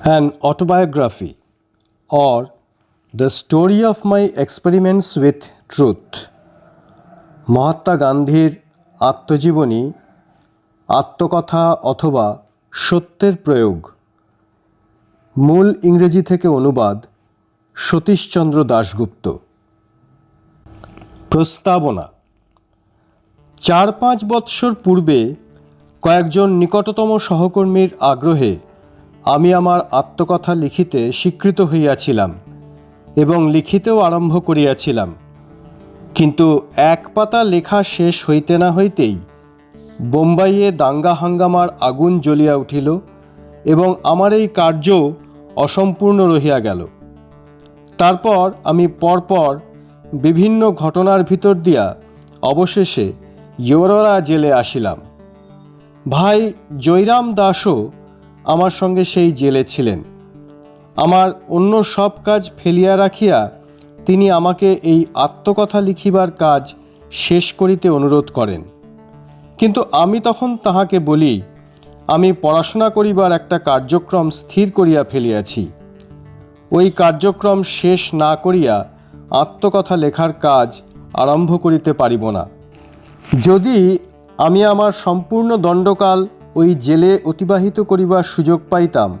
An autobiography or the story of my experiments with truth. Mahatma গান্ধীর আত্মজীবনী, আত্মকথা অথবা সত্যের প্রয়োগ মূল ইংরেজি থেকে অনুবাদ সতীশচন্দ্র দাশগুপ্ত প্রস্তাবনা, চার পাঁচ বৎসর পূর্বে কয়েকজন নিকটতম সহকর্মীর আগ্রহে আমি আমার আত্মকথা লিখিতে স্বীকৃত হইয়াছিলাম এবং লিখিতেও আরম্ভ করিয়াছিলাম। কিন্তু এক পাতা লেখা শেষ হইতে না হইতেই বোম্বাইয়ে দাঙ্গা হাঙ্গামার আগুন জ্বলিয়া উঠিল এবং আমার এই কার্য অসম্পূর্ণ রহিয়া গেল। তারপর আমি পরপর বিভিন্ন ঘটনার ভিতর দিয়া অবশেষে ইয়োররা জেলে আসিলাম। ভাই জয়রাম দাসও আমার সঙ্গে সেই জেলে ছিলেন। আমার অন্য সব কাজ ফেলিয়া রাখিয়া তিনি আমাকে এই আত্মকথা লিখিবার কাজ শেষ করিতে অনুরোধ করেন। কিন্তু আমি তখন তাহাকে বলি, আমি পড়াশোনা করিবার একটা কার্যক্রম স্থির করিয়া ফেলিয়াছি। ওই কার্যক্রম শেষ না করিয়া আত্মকথা লেখার কাজ আরম্ভ করিতে পারিব না। যদি আমি আমার সম্পূর্ণ দণ্ডকাল ওই জেলে অতিবাহিত করিবার সুযোগ পাইতাম।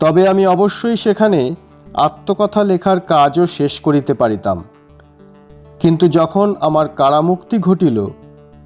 তবে আমি অবশ্যই সেখানে আত্মকথা লেখার কাজও শেষ করিতে পারিতাম। কিন্তু যখন আমার কারামুক্তি ঘটিল,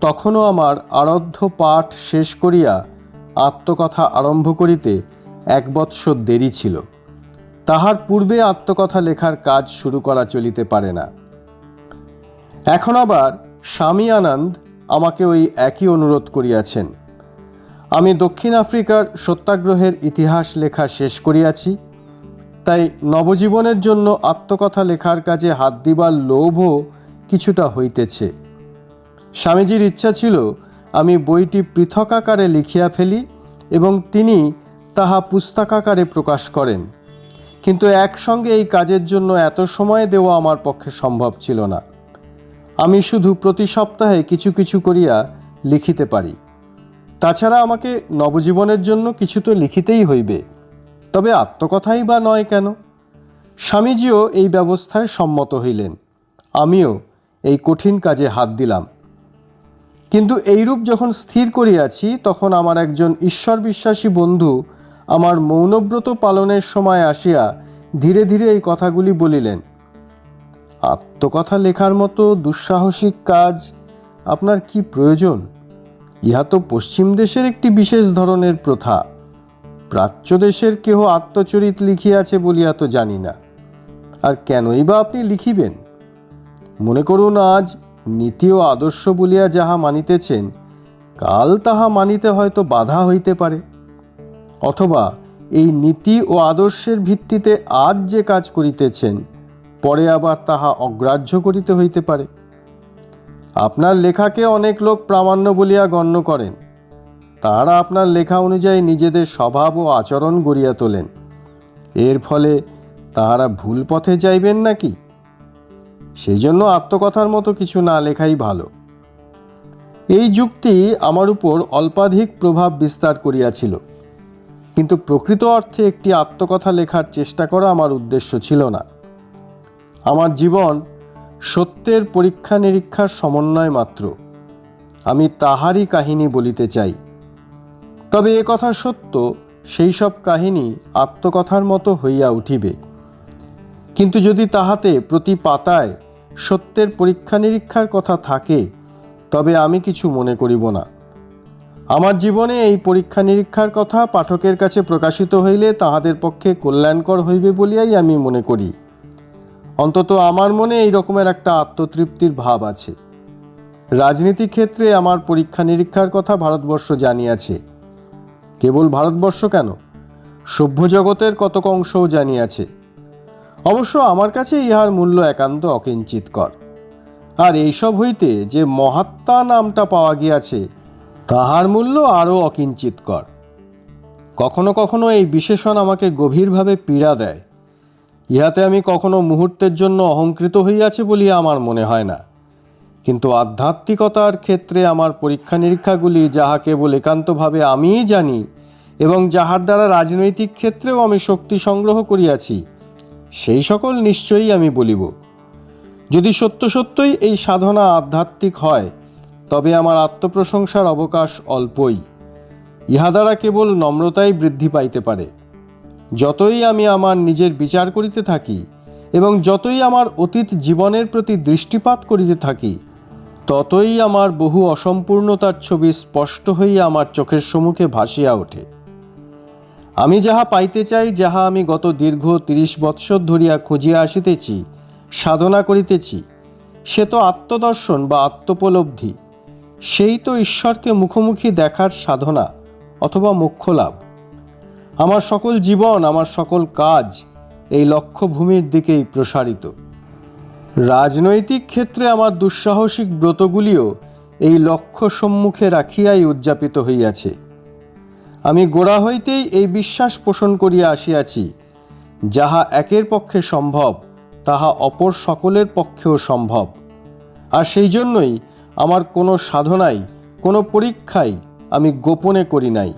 তখনও আমার আরাধ্য পাঠ শেষ করিয়া আত্মকথা আরম্ভ করিতে এক বৎসর দেরি ছিল। তাহার পূর্বে আত্মকথা লেখার কাজ শুরু করা চলিতে পারে না। এখন আবার স্বামী আনন্দ আমাকে ওই একই অনুরোধ করিয়াছেন। আমি দক্ষিণ আফ্রিকার সত্যাগ্রহের ইতিহাস লেখা শেষ করিয়াছি, তাই নবজীবনের জন্য আত্মকথা লেখার কাজে হাত দিবার লোভও কিছুটা হইতেছে। স্বামীজির ইচ্ছা ছিল, আমি বইটি পৃথক আকারে লিখিয়া ফেলি এবং তিনি তাহা পুস্তকাকারে প্রকাশ করেন। কিন্তু একসঙ্গে এই কাজের জন্য এত সময় দেওয়া আমার পক্ষে সম্ভব ছিল না। আমি শুধু প্রতি সপ্তাহে কিছু কিছু করিয়া লিখিতে পারি। তাছাড়া আমাকে নবজীবনের জন্য কিছু তো লিখিতেই হইবে। তবে আত্মকথাই বা নয় কেন? স্বামীজিও এই ব্যবস্থায় সম্মত হইলেন। আমিও এই কঠিন কাজে হাত দিলাম। কিন্তু এইরূপ যখন স্থির করিয়াছি, তখন আমার একজন ঈশ্বর বিশ্বাসী বন্ধু আমার মৌনব্রত পালনের সময় আসিয়া ধীরে ধীরে এই কথাগুলি বলিলেন, আত্মকথা লেখার মতো দুঃসাহসিক কাজ আপনার কি প্রয়োজন? ইহা তো পশ্চিম দেশের একটি বিশেষ ধরনের প্রথা। প্রাচ্য দেশের কেহ আত্মচরিত লিখিয়াছে বলিয়া তো জানি না। আর কেনই বা আপনি লিখিবেন? মনে করুন আজ নীতি ও আদর্শ বলিয়া যাহা মানিতেছেন, কাল তাহা মানিতে হয়তো বাধা হইতে পারে। অথবা এই নীতি ও আদর্শের ভিত্তিতে আজ যে কাজ করিতেছেন, পরে আবার তাহা অগ্রাহ্য করিতে হইতে পারে। আপনার লেখাকে অনেক লোক প্রামাণ্য বলিয়া গণ্য করেন। তারা আপনার লেখা অনুযায়ী নিজেদের স্বভাব ও আচরণ গড়িয়া তোলেন। এর ফলে তাহারা ভুল পথে যাইবেন নাকি? সেই জন্য আত্মকথার মতো কিছু না লেখাই ভালো। এই যুক্তি আমার উপর অল্পাধিক প্রভাব বিস্তার করিয়াছিল। কিন্তু প্রকৃত অর্থে একটি আত্মকথা লেখার চেষ্টা করা আমার উদ্দেশ্য ছিল না। আমার জীবন সত্যের পরীক্ষা নিরীক্ষার সমন্বয় মাত্র। আমি তাহারই কাহিনী বলিতে চাই। তবে এ কথা সত্য, সেই সব কাহিনী আত্মকথার মতো হইয়া উঠিবে। কিন্তু যদি তাহাতে প্রতি পাতায় সত্যের পরীক্ষা নিরীক্ষার কথা থাকে, তবে আমি কিছু মনে করিব না। আমার জীবনে এই পরীক্ষা নিরীক্ষার কথা পাঠকের কাছে প্রকাশিত হইলে তাহাদের পক্ষে কল্যাণকর হইবে বলিয়াই আমি মনে করি। অন্তত আমার মনে এই রকমের একটা আত্মতৃপ্তির ভাব আছে। রাজনীতি ক্ষেত্রে আমার পরীক্ষা নিরীক্ষার কথা ভারতবর্ষ জানিয়াছে। কেবল ভারতবর্ষ কেন? সভ্য জগতের কতক অংশও জানিয়াছে। অবশ্য আমার কাছে ইহার মূল্য একান্ত অকিঞ্চিতকর। আর এইসব হইতে যে মহাত্মা নামটা পাওয়া গিয়াছে, তাহার মূল্য আরও অকিঞ্চিতকর। কখনো কখনো এই বিশেষণ আমাকে গভীরভাবে পীড়া দেয়। ইহাতে আমি কখনো মুহূর্তের জন্য অহংকৃত হইয়াছে বলিয়া আমার মনে হয় না। কিন্তু আধ্যাত্মিকতার ক্ষেত্রে আমার পরীক্ষা নিরীক্ষাগুলি যাহা কেবল একান্তভাবে আমিই জানি এবং যাহার দ্বারা রাজনৈতিক ক্ষেত্রেও আমি শক্তি সংগ্রহ করিয়াছি, সেই সকল নিশ্চয়ই আমি বলিব। যদি সত্য সত্যই এই সাধনা আধ্যাত্মিক হয়, তবে আমার আত্মপ্রশংসার অবকাশ অল্পই। ইহা দ্বারা কেবল নম্রতাই বৃদ্ধি পাইতে পারে। যতই আমি আমার নিজের বিচার করিতে থাকি এবং যতই আমার অতীত জীবনের প্রতি দৃষ্টিপাত করিতে থাকি, ততই আমার বহু অসম্পূর্ণতার ছবি স্পষ্ট হইয়া আমার চোখের সম্মুখে ভাসিয়া ওঠে। আমি যাহা পাইতে চাই, যাহা আমি গত দীর্ঘ তিরিশ বৎসর ধরিয়া খুঁজিয়া আসিতেছি, সাধনা করিতেছি, সে তো আত্মদর্শন বা আত্মোপলব্ধি। সেই তো ঈশ্বরকে মুখোমুখি দেখার সাধনা অথবা মোক্ষ লাভ। আমার সকল জীবন, আমার সকল কাজ এই লক্ষ্যভূমির দিকেই প্রসারিত। রাজনৈতিক ক্ষেত্রে আমার দুঃসাহসিক ব্রতগুলিও এই লক্ষ্য সম্মুখে রাখিয়াই উদযাপিত হইয়াছে। আমি গোড়া হইতেই এই বিশ্বাস পোষণ করিয়া আসিয়াছি, যাহা একের পক্ষে সম্ভব, তাহা অপর সকলের পক্ষেও সম্ভব। আর সেই জন্যই আমার কোনো সাধনাই, কোনো পরীক্ষাই আমি গোপনে করি নাই।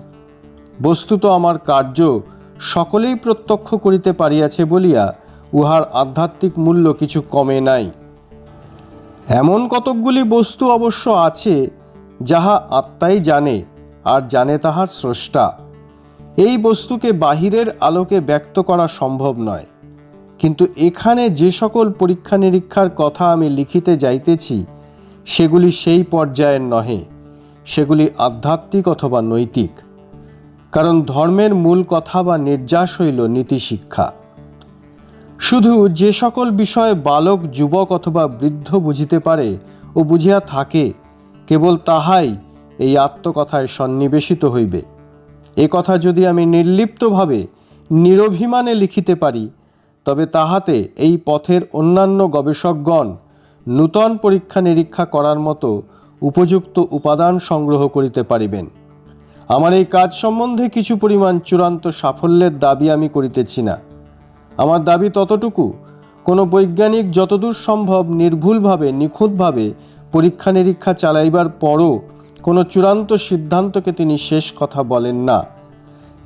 বস্তুত আমার কার্য সকলেই প্রত্যক্ষ করিতে পারিয়াছে বলিয়া উহার আধ্যাত্মিক মূল্য কিছু কমে নাই। এমন কতকগুলি বস্তু অবশ্য আছে, যাহা আত্মাই জানে আর জানে তাহার স্রষ্টা। এই বস্তুকে বাহিরের আলোকে ব্যক্ত করা সম্ভব নয়। কিন্তু এখানে যে সকল পরীক্ষা নিরীক্ষার কথা আমি লিখিতে যাইতেছি, সেগুলি সেই পর্যায়ের নহে, সেগুলি আধ্যাত্মিক অথবা নৈতিক। কারণ ধর্মের মূল কথা বা নির্যাস হইল নীতি শিক্ষা। শুধু যে সকল বিষয়ে বালক, যুবক অথবা বৃদ্ধ বুঝিতে পারে ও বুঝিয়া থাকে, কেবল তাহাই এই আত্মকথায় সন্নিবেশিত হইবে। এ কথা যদি আমি নির্লিপ্তভাবে, নিরভিমানে লিখিতে পারি, তবে তাহাতে এই পথের অন্যান্য গবেষকগণ নূতন পরীক্ষা নিরীক্ষা করার মতো উপযুক্ত উপাদান সংগ্রহ করিতে পারিবেন। আমার এই কাজ সম্বন্ধে কিছু পরিমাণ চূড়ান্ত সাফল্যের দাবি আমি করিতেছি না। আমার দাবি ততটুকু, কোনো বৈজ্ঞানিক যতদূর সম্ভব নির্ভুলভাবে, নিখুঁতভাবে পরীক্ষা নিরীক্ষা চালাইবার পরও কোনো চূড়ান্ত সিদ্ধান্তকে তিনি শেষ কথা বলেন না।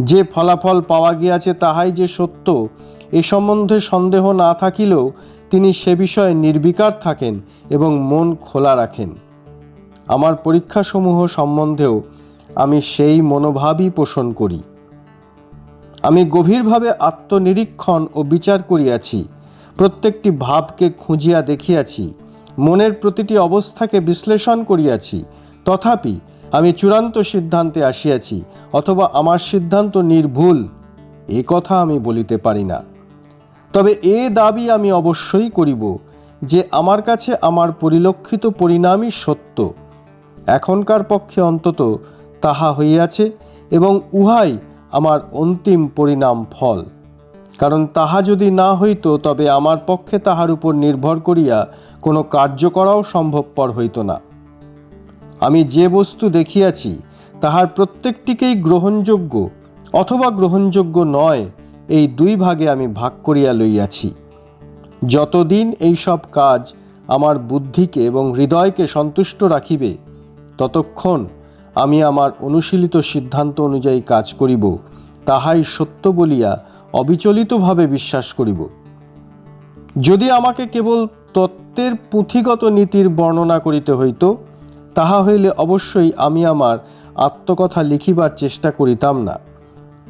যে ফলাফল পাওয়া গিয়াছে তাহাই যে সত্য, এ সম্বন্ধে সন্দেহ না থাকিলেও তিনি সে বিষয়ে নির্বিকার থাকেন এবং মন খোলা রাখেন। আমার পরীক্ষাসমূহ সম্বন্ধেও আমি সেই মনোভাবই পোষণ করি। আমি গভীরভাবে আত্মনিরীক্ষণ ও বিচার করিয়াছি, প্রত্যেকটি ভাবকে খুঁজিয়া দেখিয়াছি, মনের প্রতিটি অবস্থাকে বিশ্লেষণ করিয়াছি, তথাপি আমি চূড়ান্ত সিদ্ধান্তে আসিয়াছি অথবা আমার সিদ্ধান্ত নির্ভুল, এ কথা আমি বলিতে পারি না। তবে এ দাবি আমি অবশ্যই করিব যে আমার কাছে আমার পরিলক্ষিত পরিণামই সত্য। এখনকার পক্ষে অন্তত তাহা হইয়াছে এবং উহাই আমার অন্তিম পরিণাম ফল। কারণ তাহা যদি না হইত, তবে আমার পক্ষে তাহার উপর নির্ভর করিয়া কোনো কার্য করাও সম্ভবপর হইত না। আমি যে বস্তু দেখিয়াছি, তাহার প্রত্যেকটিকেই গ্রহণযোগ্য অথবা গ্রহণযোগ্য নয়, এই দুই ভাগে আমি ভাগ করিয়া লইয়াছি। যতদিন এই সব কাজ আমার বুদ্ধিকে এবং হৃদয়কে সন্তুষ্ট রাখিবে, ততক্ষণ আমি আমার অনুশীলিত সিদ্ধান্ত অনুযায়ী কাজ করিব, তাহাই সত্য বলিয়া অবিচলিতভাবে বিশ্বাস করিব। যদি আমাকে কেবল তত্ত্বের পুঁথিগত নীতির বর্ণনা করিতে হইত, তাহা হইলে অবশ্যই আমি আমার আত্মকথা লিখিবার চেষ্টা করিতাম না।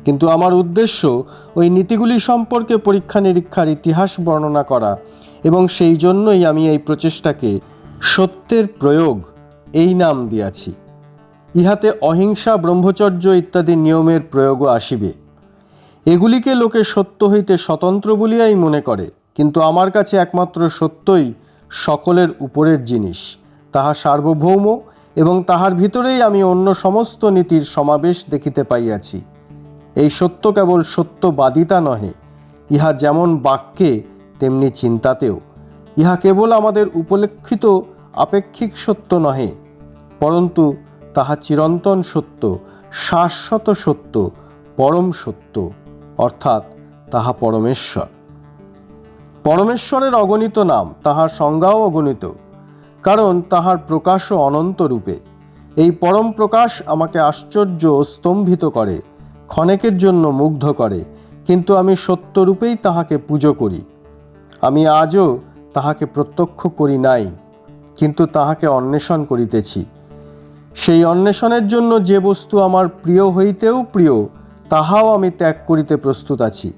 কিন্তু আমার উদ্দেশ্য ওই নীতিগুলি সম্পর্কে পরীক্ষা নিরীক্ষার ইতিহাস বর্ণনা করা এবং সেই জন্যই আমি এই প্রচেষ্টাকে সত্যের প্রয়োগ এই নাম দিয়াছি। ইহাতে অহিংসা, ব্রহ্মচর্য ইত্যাদি নিয়মের প্রয়োগও আসিবে। এগুলিকে লোকে সত্য হইতে স্বতন্ত্র বলিয়াই মনে করে, কিন্তু আমার কাছে একমাত্র সত্যই সকলের উপরের জিনিস, তাহা সার্বভৌম এবং তাহার ভিতরেই আমি অন্য সমস্ত নীতির সমাবেশ দেখিতে পাইয়াছি। এই সত্য কেবল সত্যবাদিতা নহে, ইহা যেমন বাক্যে, তেমনি চিন্তাতেও। ইহা কেবল আমাদের উপলক্ষিত আপেক্ষিক সত্য নহে, পরন্তু তাহা চিরন্তন সত্য, শাশ্বত সত্য, পরম সত্য, অর্থাৎ তাহা পরমেশ্বর। পরমেশ্বরের অগণিত নাম, তাহার সংজ্ঞাও অগণিত, কারণ তাহার প্রকাশও অনন্ত রূপে। এই পরম প্রকাশ আমাকে আশ্চর্য স্তম্ভিত করে, ক্ষণেকের জন্য মুগ্ধ করে, কিন্তু আমি সত্যরূপেই তাহাকে পুজো করি। আমি আজও তাহাকে প্রত্যক্ষ করি নাই, কিন্তু তাহাকে অন্বেষণ করিতেছি। সেই অন্বেষণের জন্য যে বস্তু আমার প্রিয় হইতেও প্রিয়, তাহাও আমি ত্যাগ করিতে প্রস্তুত আছি।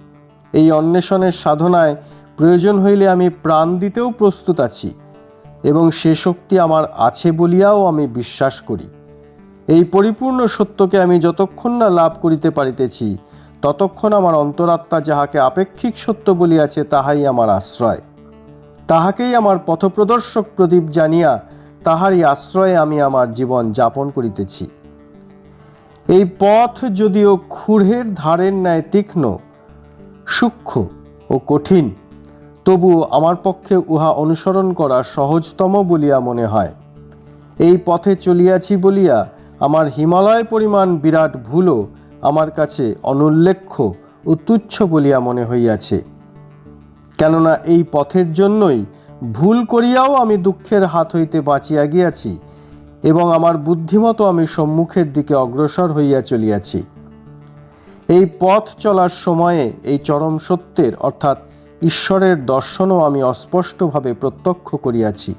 এই অন্বেষণের সাধনায় প্রয়োজন হইলে আমি প্রাণ দিতেও প্রস্তুত আছি এবং সে শক্তি আমার আছে বলিয়াও আমি বিশ্বাস করি। এই পরিপূর্ণ সত্যকে আমি যতক্ষণ না লাভ করিতে পারিতেছি, ততক্ষণ আমার অন্তরাত্মা যাহাকে আপেক্ষিক সত্য বলিয়াছে, তাহাই আমার আশ্রয়। তাহাকেই আমার পথপ্রদর্শক প্রদীপ জানিয়া তাহারই আশ্রয়ে আমি আমার জীবন যাপন করিতেছি। এই পথ যদিও ক্ষুরের ধারের ন্যায় তীক্ষ্ণ, সূক্ষ্ম ও কঠিন তবুও আমার পক্ষে উহা অনুসরণ করা সহজতম বলিয়া মনে হয়। এই পথে চলিয়াছি বলিয়া আমার হিমালয় পরিমাণ বিরাট ভুলও আমার কাছে অনুল্লেখ্য ও তুচ্ছ বলিয়া মনে হইয়াছে। কেননা এই পথের জন্যই ভুল করিয়াও আমি দুঃখের হাত হইতে বাঁচিয়া গিয়াছি এবং আমার বুদ্ধিমতো আমি সম্মুখের দিকে অগ্রসর হইয়া চলিয়াছি। এই পথ চলার সময়ে এই চরম সত্যের, অর্থাৎ ঈশ্বরের দর্শনও আমি অস্পষ্টভাবে প্রত্যক্ষ করিয়াছি।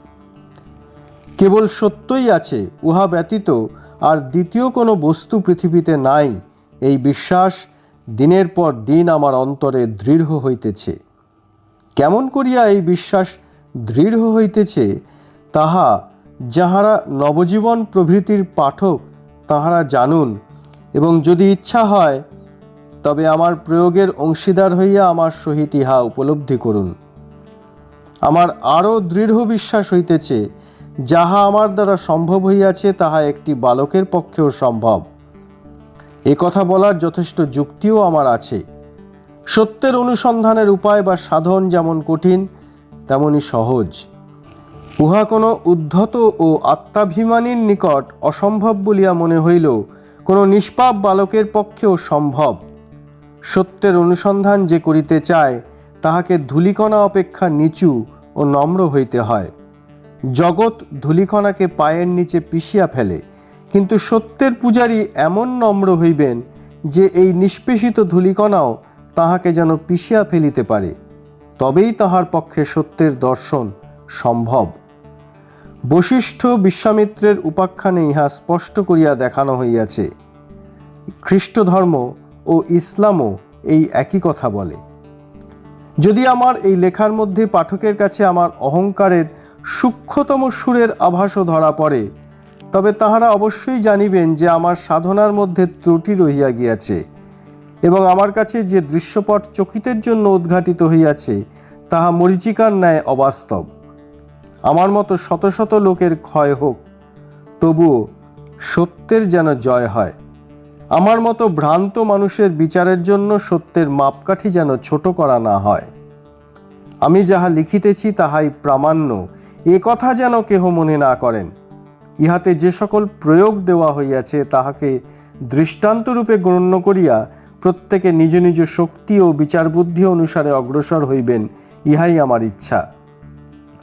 কেবল সত্যই আছে, উহা ব্যতীত আর দ্বিতীয় কোনো বস্তু পৃথিবীতে নাই, এই বিশ্বাস দিনের পর দিন আমার অন্তরে দৃঢ় হইতেছে। কেমন করিয়া এই বিশ্বাস দৃঢ় হইতেছে, তাহা যাহারা নবজীবন প্রভৃতির পাঠক, তাহারা জানুন। এবং যদি ইচ্ছা হয়, তবে আমার প্রয়োগের অংশীদার হইয়া আমার সহিত ইহা উপলব্ধি করুন। আমার আরও দৃঢ় বিশ্বাস হইতেছে, যাহা আমার দ্বারা সম্ভব হইয়াছে, তাহা একটি বালকের পক্ষেও সম্ভব। এ কথা বলার যথেষ্ট যুক্তিও আমার আছে। সত্যের অনুসন্ধানের উপায় বা সাধন যেমন কঠিন তেমনি সহজ। উহা কোনো উদ্ধত ও আত্মাভিমানীর নিকট অসম্ভব বলিয়া মনে হইল, কোনো নিষ্পাপ বালকের পক্ষেও সম্ভব। সত্যের অনুসন্ধান যে করিতে চায়, তাহাকে ধূলিকণা অপেক্ষা নিচু ও নম্র হইতে হয়। জগৎ ধূলিকণাকে পায়ের নিচে পিষিয়া ফেলে, কিন্তু সত্যের পূজারী এমন নম্র হইবেন যে এই নিষ্পেষিত ধূলিকণাও তাহাকে যেন পিষিয়া ফেলিতে পারে। তবেই তাহার পক্ষে সত্যের দর্শন সম্ভব। বশিষ্ঠ বিশ্বামিত্রের উপাখ্যানে ইহা স্পষ্ট করিয়া দেখানো হইয়াছে। খ্রিস্ট ধর্ম ও ইসলামও এই একই কথা বলে। যদি আমার এই লেখার মধ্যে পাঠকের কাছে আমার অহংকারের সূক্ষ্মতম সুরের আভাসও ধরা পড়ে, তবে তাহারা অবশ্যই জানিবেন যে আমার সাধনার মধ্যে ত্রুটি রহিয়া গিয়াছে। এবং আমার কাছে যে দৃশ্যপট চকিতের জন্য উদ্ঘাটিত হইয়াছে, তাহা মরিচিকার ন্যায় অবাস্তব। আমার মতো শত শত লোকের ক্ষয় হোক, তবুও সত্যের যেন জয় হয়। আমার মতো ভ্রান্ত মানুষের বিচারের জন্য সত্যের মাপকাঠি যেন ছোট করা না হয়। আমি যাহা লিখিতেছি, তাহাই প্রামাণ্য। এ কথা যেন কেহ মনে না করেন। ইহাতে যে সকল প্রয়োগ দেওয়া হইয়াছে, তাহাকে দৃষ্টান্তরূপে গণ্য করিয়া প্রত্যেকে নিজ নিজ শক্তি ও বিচার বুদ্ধি অনুসারে অগ্রসর হইবেন, ইহাই আমার ইচ্ছা।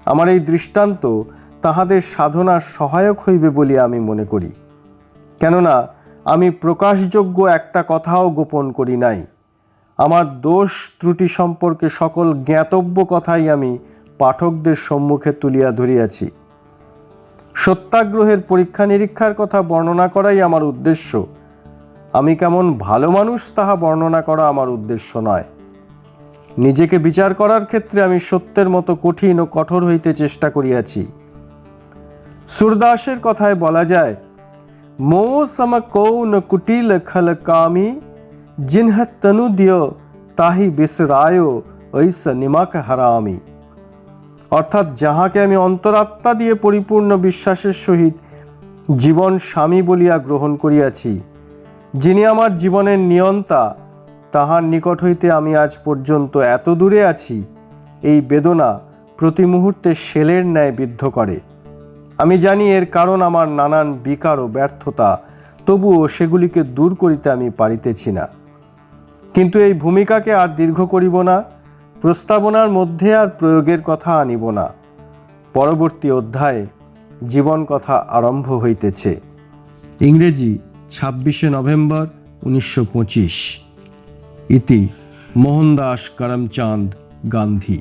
আমার এই দৃষ্টান্ত তাহাদের সাধনার সহায়ক হইবে বলিয়া আমি মনে করি। কেননা, আমি প্রকাশযোগ্য একটা কথাও গোপন করি নাই। আমার দোষ ত্রুটি সম্পর্কে সকল জ্ঞাতব্য কথাই আমি পাঠকদের সম্মুখে তুলিয়া ধরিয়াছি। সত্যাগ্রহের পরীক্ষা নিরীক্ষার কথা বর্ণনা করাই আমার উদ্দেশ্য। আমি কেমন ভালো মানুষ তাহা বর্ণনা করা আমার উদ্দেশ্য নয়। নিজেকে বিচার করার ক্ষেত্রে আমি সত্যের মতো কঠিন ও কঠোর হইতে চেষ্টা করিয়াছি। সুরদাসের কথায় বলা যায়, মো সম কৌ ন কুটিল খল কামি, জিনহ তনু দিয় তাহি বিসরায় ঐস নিমাক হারামি। অর্থাৎ যাহাকে আমি অন্তরাত্মা দিয়ে পরিপূর্ণ বিশ্বাসের সহিত জীবন স্বামী বলিয়া গ্রহণ করিয়াছি যিনি আমার জীবনের নিয়ন্তা, তাহার নিকট হইতে আমি আজ পর্যন্ত এত দূরে আছি, এই বেদনা প্রতি মুহূর্তে শেলের ন্যায় বিদ্ধ করে। আমি জানি এর কারণ আমার নানান বিকার ও ব্যর্থতা, তবুও সেগুলিকে দূর করিতে আমি পারিতেছি না। কিন্তু এই ভূমিকাকে আর দীর্ঘ করিব না, প্রস্তাবনার মধ্যে আর প্রয়োগের কথা আনিব না। পরবর্তী অধ্যায়ে জীবন কথা আরম্ভ হইতেছে। ইংরেজি ছাব্বিশে নভেম্বর উনিশশো পঁচিশ। ইতি মোহনদাস করমচাঁদ গান্ধী।